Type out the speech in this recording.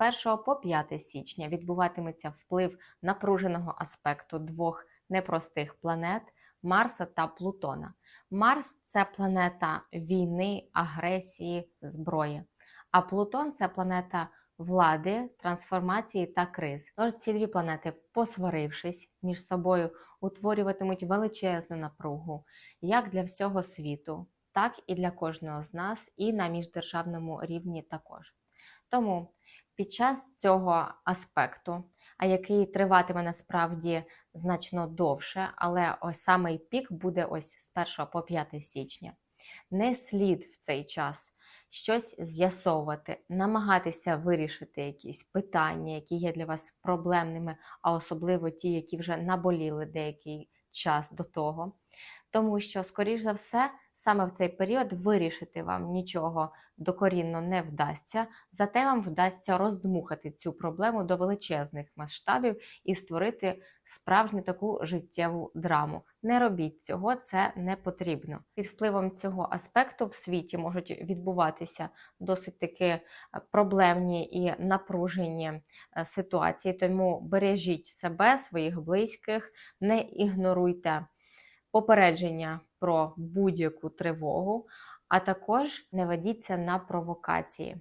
з 1 по 5 січня відбуватиметься вплив напруженого аспекту двох непростих планет Марса та Плутона. Марс це планета війни, агресії, зброї. А Плутон це планета влади, трансформації та криз. Тож ці дві планети, посварившись між собою, утворюватимуть величезну напругу як для всього світу, так і для кожного з нас, і на міждержавному рівні також. Тому під час цього аспекту, а який триватиме насправді значно довше, але ось самий пік буде ось з 1 по 5 січня. Не слід в цей час щось з'ясовувати, намагатися вирішити якісь питання, які є для вас проблемними, а особливо ті, які вже наболіли деякий час до того. Тому що, скоріш за все, саме в цей період вирішити вам нічого докорінно не вдасться, зате вам вдасться роздмухати цю проблему до величезних масштабів і створити справжню таку життєву драму. Не робіть цього, це не потрібно. Під впливом цього аспекту в світі можуть відбуватися досить таки е, проблемні і напружені е, ситуації. Тому бережіть себе, своїх близьких, не ігноруйте попередження про будь-яку тривогу, а також не ведіться на провокації.